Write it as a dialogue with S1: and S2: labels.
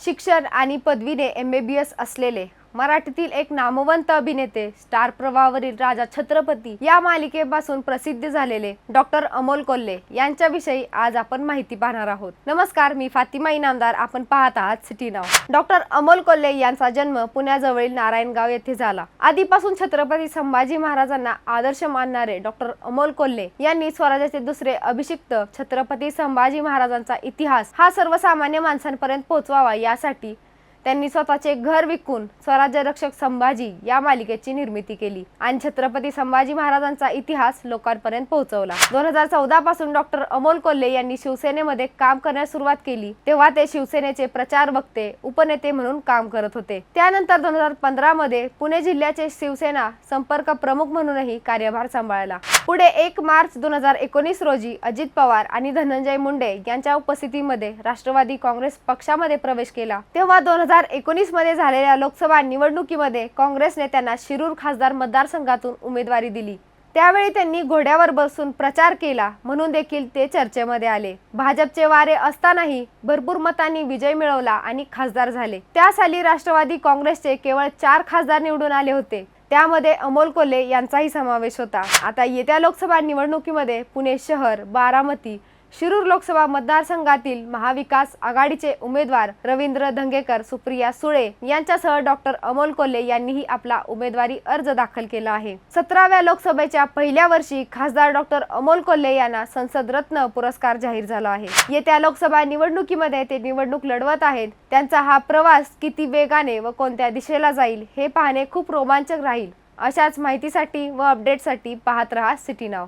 S1: शिक्षण आणि पदवीने एम बी बी एस असलेले मराठीतील एक नामवंत अभिनेते स्टार प्रवावरील राजा छत्रपती या मालिकेपासून प्रसिद्ध झालेले डॉक्टर अमोल कोल्हे यांच्याविषयी आज आपण माहिती पाहणार आहोत. नमस्कार मी फातिमा इनामदार. आपण पाहत आहात सिटी नाव. डॉक्टर अमोल कोल्हे यांचा जन्म पुण्याजवळील नारायणगाव येथे झाला. आधीपासून छत्रपती संभाजी महाराजांना आदर्श मानणारे डॉक्टर अमोल कोल्हे यांनी स्वराज्याचे दुसरे अभिषिक्त छत्रपती संभाजी महाराजांचा इतिहास हा सर्वसामान्य माणसांपर्यंत पोहोचवावा यासाठी त्यांनी स्वतःचे घर विकून स्वराज्य रक्षक संभाजी या मालिकेची निर्मिती केली. आणि छत्रपती संभाजी महाराजांचा इतिहास लोकांपर्यंत पोहोचवला. दोन हजार चौदा पासून डॉक्टर अमोल कोल्हे यांनी शिवसेनेमध्ये काम करण्यास सुरुवात केली. तेव्हा ते शिवसेनेचे प्रचार वक्ते उपनेते म्हणून काम करत होते. त्यानंतर दोन हजार पंधरा मध्ये पुणे जिल्ह्याचे शिवसेना संपर्क प्रमुख म्हणूनही कार्यभार सांभाळला. पुढे एक मार्च दोन हजार एकोणीस रोजी अजित पवार आणि धनंजय मुंडे यांच्या उपस्थितीमध्ये राष्ट्रवादी काँग्रेस पक्षामध्ये प्रवेश केला. तेव्हा दोन हजार एकोणीसमध्ये झालेल्या लोकसभा निवडणुकीमध्ये काँग्रेसने त्यांना शिरूर खासदार मतदारसंघातून उमेदवारी दिली. त्यावेळी त्यांनी घोड्यावर बसून प्रचार केला म्हणून देखील ते चर्चेमध्ये आले. भाजपचे वारे असतानाही भरपूर मतांनी विजय मिळवला आणि खासदार झाले. त्या साली राष्ट्रवादी काँग्रेसचे केवळ चार खासदार निवडून आले होते. त्यामध्ये अमोल कोल्हे यांचाही समावेश होता. आता येत्या लोकसभा निवडणुकीमध्ये पुणे शहर बारामती शिरूर लोकसभा मतदारसंघातील महाविकास आघाडीचे उमेदवार रवींद्र धंगेकर सुप्रिया सुळे यांच्यासह डॉक्टर अमोल कोल्हे यांनीही आपला उमेदवारी अर्ज दाखल केला आहे. सतराव्या लोकसभेच्या पहिल्या वर्षी खासदार डॉक्टर अमोल कोल्हे यांना संसद रत्न पुरस्कार जाहीर झाला आहे. येत्या लोकसभा निवडणुकीमध्ये ते निवडणूक लढवत आहेत. त्यांचा हा प्रवास किती वेगाने व कोणत्या दिशेला जाईल हे पाहणे खूप रोमांचक राहील. अशाच माहितीसाठी व अपडेटसाठी पाहत रहा सिटी नाव.